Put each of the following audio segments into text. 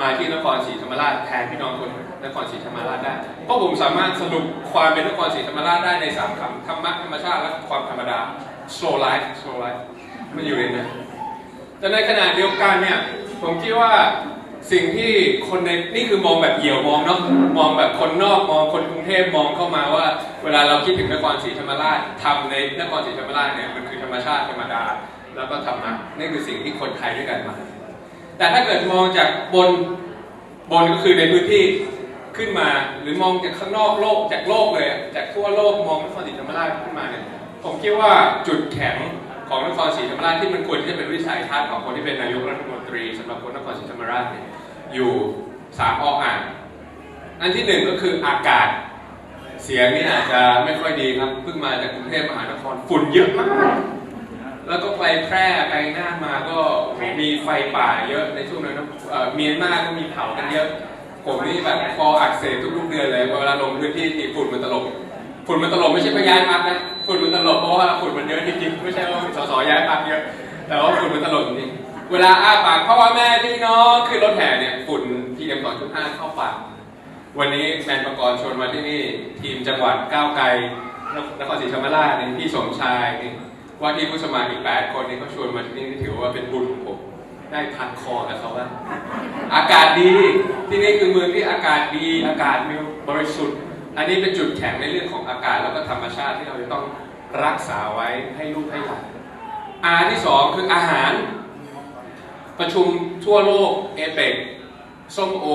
มาที่นครศรีธรรมราชแทนพี่น้องคนนครศรีธรรมราชได้เพราะผมสามารถสรุปความเป็นนครศรีธรรมราชได้ในสามคำธรรมะธรรมชาติและความธรรมดา slow life slow life มันอยู่ในนั้นแต่ในขณะเดียวกันเนี่ยผมคิดว่าสิ่งที่คนในนี่คือมองแบบเหยี่ยวมองเนาะมองแบบคนนอกมองคนกรุงเทพมองเข้ามาว่า เวลาเราคิดถึงนครศรีธรรมราชทำในนครศรีธรรมราชเนี่ยมันคือธรรมชาติธรรมดา แล้วก็ธรรมะนี่คือสิ่งที่คนไทยด้วยกันมา แต่ถ้าเกิดมองจากบนบนก็คือในพื้นที่ขึ้นมา หรือมองจากข้างนอกโลกจากโลกเลยจากทั่วโลกมองนครศรีธรรมราชขึ้นมาเนี่ยผมคิดว่าจุดแข็งของนครศรีธรรมราชที่มันควรที่จะเป็นวิสัยทัศน์ของคนที่เป็นนายกรัฐมนตรีสำหรับคนนครศรีธรรมราชเนี่ยอยู่สามออ่างอันที่หนึ่งก็คืออากาศเสียงนี่อาจจะไม่ค่อยดีครับเพิ่งมาจากกรุงเทพมหานครฝุ่นเยอะมาก แล้วก็ไปแพร่ไปน่านมาก็มีไฟป่าเยอะในช่วงนั้นนะเอ่อเมียนมาก็มีเผากันเยอะ ผมนี่แบบคออักเสบทุกๆเดือนเลยเวลาลงพื้นที่ที่ฝุ่นมันตลบฝุ่นมันตลบไม่ใช่พย้ายพักนะฝุ่นมันตลบเพราะว่าฝุ่นมันเยอะจริงๆไม่ใช่ว่าสสย้ายพักเยอะแต่ว่าฝุ่นมันตลบจริงเวลาอ้าปากพ่อว่าแม่พี่น้องขึ้นรถแห่เนี่ยฝุ่น PM 2.5เข้าปากวันนี้แมนประกรณ์ชวนมาที่นี่ทีมจังหวัดก้าวไกลนครศรีธรรมราชนี่พี่สมชายนี่ ว่าที่ผู้สมัครอีก 8 คนนี่เขาชวนมาที่นี่ถือว่าเป็นบุญของผม ได้พันคอกับเขาบ้างอากาศดีที่นี่คือเมืองที่อากาศดีอากาศมีบริสุทธิ์ อันนี้เป็นจุดแข็งในเรื่องของอากาศแล้วก็ธรรมชาติที่เราจะต้องรักษาไว้ให้ลูกให้หลานอาที่สองคืออาหาร ประชุมทั่วโลกเอเปกส้มโอ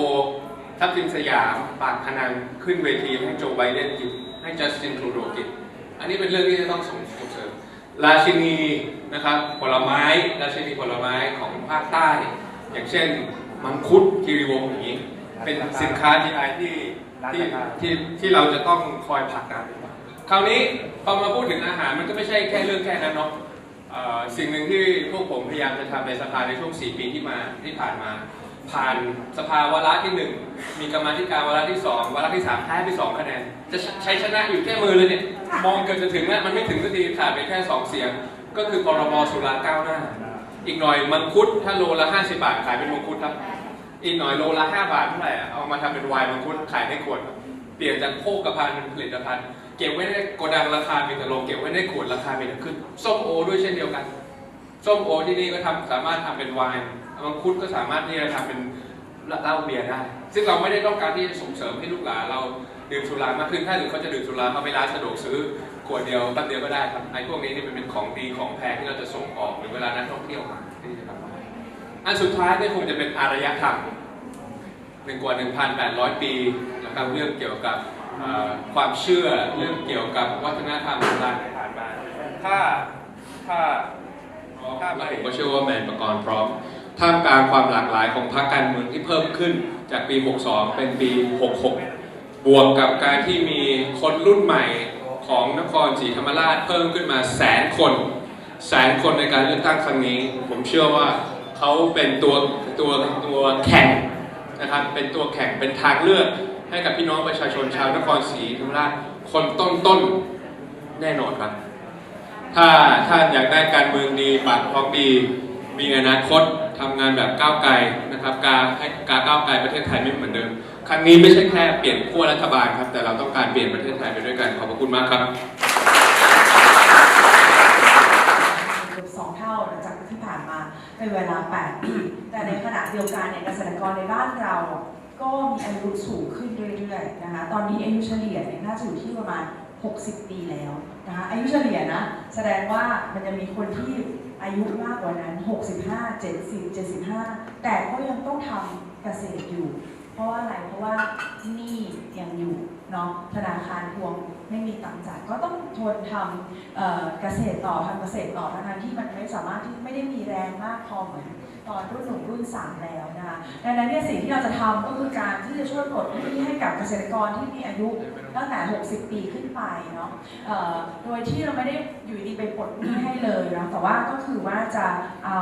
ทัพทิมสยาม ปากพนังขึ้นเวทีให้โจไบเดนกินให้จัสตินทรูโดกินอันนี้เป็นเรื่องที่จะต้องส่งเสริม ราชินีนะครับผลไม้ราชินีผลไม้ของภาคใต้ อย่างเช่นมังคุดคีรีวงศ์อย่างนี้เป็นสินค้า GI ที่ที่ที่ที่เราจะต้องคอยผลักดันคราวนี้พอมาพูดถึงอาหารมันก็ไม่ใช่แค่เรื่องแค่นั้นเนาะสิ่งหนึ่งที่พวกผมพยายามจะทำในสภาในช่วง 4 ปีที่มาที่ผ่านมา ผ่านสภาวาระที่1มีกรรมาธิการวาระที่2วาระที่3แพ้ไป2คะแนน จะใช้ชนะอยู่แค่มือเลยเนี่ย มองเกือบจะถึงแล้วมันไม่ถึงสักทีขาดไปแค่2เสียง ก็คือพรบสุราก้าวหน้า อีกหน่อยมังคุดถ้าโลละ50บาทขายเป็นมังคุดครับ อีกหน่อยโลละ5บาทเท่าไหร่อะเอามาทำเป็นไวน์มังคุดขายในขวดเปลี่ยนจากโภคภัณฑ์เป็นผลิตภัณฑ์เก็บไว้ในโกดังราคามีแต่ลงเก็บไว้ในขวดราคามีแต่ขึ้นส้มโอด้วยเช่นเดียวกันส้มโอที่นี่ก็ทำสามารถทำเป็นไวน์ มังคุดก็สามารถที่จะทำเป็นเหล้าเบียร์ได้ ซึ่งเราไม่ได้ต้องการที่จะส่งเสริมให้ลูกหลานเราดื่มสุรามากขึ้น ถ้าหรือเขาจะดื่มสุราเขาไปร้านสะดวกซื้อขวดเดียวตั้งเดียวก็ได้ครับ ไอ้พวกนี้นี่มันเป็นของดีของแพงที่เราจะส่งออกหรือเวลานักท่องเที่ยวมาที่จะทำได้อันสุดท้ายนี่คงจะเป็นอารยธรรมหนึ่งกว่า 1,800 ปีนะครับเรื่องเกี่ยวกับความเชื่อเรื่องเกี่ยวกับวัฒนธรรมโบราณที่ผ่านมา ถ้าถ้าถ้าผมก็เชื่อว่าแมนประกรณ์พร้อม ท่ามกลางความหลากหลายของพรรคการเมืองที่เพิ่มขึ้นจากปี 62 เป็นปี 66 บวกกับการที่มีคนรุ่นใหม่ของนครศรีธรรมราชเพิ่มขึ้นมาแสนคน แสนคนในการเลือกตั้งครั้งนี้ ผมเชื่อว่าเขาเป็นตัวตัวตัวแข่งนะครับเป็นตัวแข่งเป็นทางเลือกให้กับพี่น้องประชาชนชาวนครศรีธรรมราชคนต้นต้นแน่นอนครับ ถ้าท่านอยากได้การเมืองดีปากท้องดี มีอนาคตทำงานแบบก้าวไกลนะครับการให้การก้าวไกลประเทศไทยไม่เหมือนเดิม ครั้งนี้ไม่ใช่แค่เปลี่ยนขั้วรัฐบาลครับ แต่เราต้องการเปลี่ยนประเทศไทยไปด้วยกัน ขอบพระคุณมากครับสองเท่าหลังจากที่ผ่านมาเป็นเวลา 8 ปี แต่ในขณะเดียวกันเนี่ยเกษตรกรในบ้านเรา ก็มีอายุสูงขึ้นเรื่อยๆนะคะ ตอนนี้อายุเฉลี่ยเนี่ยน่าจะอยู่ที่ประมาณ 60 ปีแล้วนะคะ อายุเฉลี่ยนะ แสดงว่ามันจะมีคนที่ อายุมากกว่านั้น 65 70 75 แต่ก็ยังต้องทำเกษตรอยู่ เพราะว่าอะไรเพราะว่านี่ยังอยู่ เนาะธนาคารทวงไม่มีตังค์จ่ายก็ต้องทนทำเกษตรต่อทำเกษตรต่อทั้งที่มันไม่สามารถที่ไม่ได้มีแรงมากพอเหมือนตอนรุ่นหนุ่มรุ่นสามแล้วนะคะดังนั้นเนี่ยสิ่งที่เราจะทำก็คือการที่จะช่วยปลดหนี้ให้กับเกษตรกรที่มีอายุตั้งแต่ 60 ปีขึ้นไปเนาะโดยที่เราไม่ได้อยู่ดีไปปลดหนี้ให้เลยเนาะแต่ว่าก็คือว่าจะเอา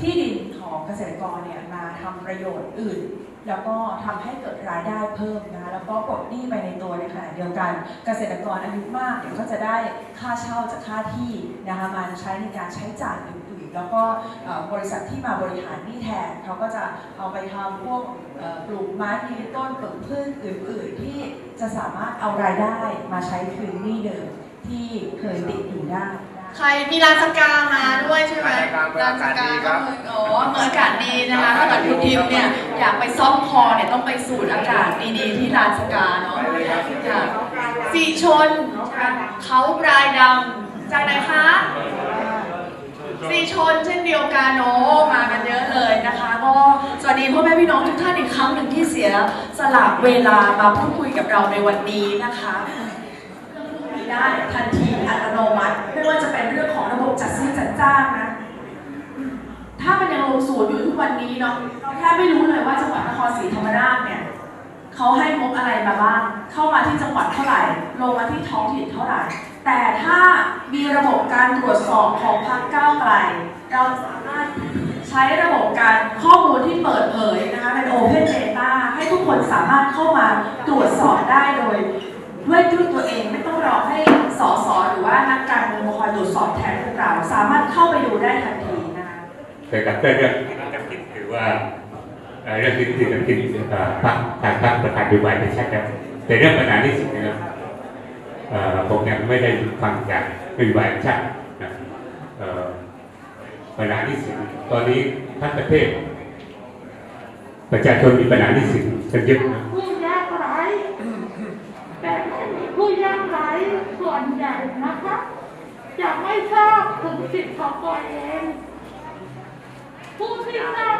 ที่ดินของเกษตรกรเนี่ยมาทำประโยชน์อื่น แล้วก็ทำให้เกิดรายได้เพิ่มนะคะแล้วก็ปลดหนี้ไปในตัวในขณะเดียวกัน เกษตรกรอายุมากเดี๋ยวก็จะได้ค่าเช่าจากค่าที่นะคะมาใช้ในการใช้จ่ายอื่นแล้วก็เอ่อบริษัทที่มาบริหารหนี้แทนเขาก็จะเอาไปทำพวกเอ่อปลูกไม้ยืนต้นปลูกพืชอื่น ๆ ที่จะสามารถเอารายได้มาใช้คืนหนี้เดิมที่เคยติดอยู่ได้ใครมีร้านสกามาด้วยใช่ไหมร้านสกาเมืองอากาศดีครับอ๋อเมืองอากาศดีนะคะถ้าเกิดคุณทิมเนี่ย อยากไปซ่อมคอเนี่ยต้องไปสูดอากาศดีๆที่ร้านสกาเนาะค่ะสีชนเขาปลายดำจากไหนคะสีชนเช่นเดียวกันโนมากันเยอะเลยนะคะก็สวัสดีพ่อแม่พี่น้องทุกท่านอีกครั้งหนึ่งที่เสียสละเวลามาพูดคุยกับเราในวันนี้นะคะมีได้ทันทีอัตโนมัติ ไม่ว่าจะเป็นเรื่องของระบบจัดซื้อจัดจ้างนะ ถ้ามันยังลงศูนย์อยู่ทุก วันนี้เนาะเราแทบไม่รู้เลยว่าจังหวัดนครศรีธรรมราชเนี่ยเขาให้งบอะไรมาบ้าง เข้ามาที่จังหวัดเท่าไหร่ ลงมาที่ท้องถิ่นเท่าไหร่ แต่ถ้ามีระบบการตรวจสอบของพรรคก้าวไกล เราสามารถใช้ระบบการข้อมูลที่เปิดเผยนะคะเป็น Open Data ให้ทุกคนสามารถเข้ามาตรวจสอบได้โดยด้วยด้วยตัวเองไม่ต้องรอให้สสหรือว่านักการเมืองมาคอยตรวจสอบแทนพวกเรา สามารถเข้าไปดูได้ทันทีนะคะแต่กับเรื่องที่นักกิจถือ ว่าเรื่องที่ที่นักกิจเอ่อพรรคทางพรรคประธานดูไบเป็นชัดแล้วแต่เรื่องปัญหาที่สุดนะครับผมยังไม่ได้ฟังจากดูไบเป็นชัดนะปัญหาที่สุดตอนนี้ทั้งประเทศ ประชาชนมีปัญหาที่สุดกันเยอะนะผู้ยากไร้แต่ไม่ผู้ยากไร้ส่วนใหญ่นะคะจะไม่ทราบถึงสิทธิ์ของตัวเองผู้ที่ทราบ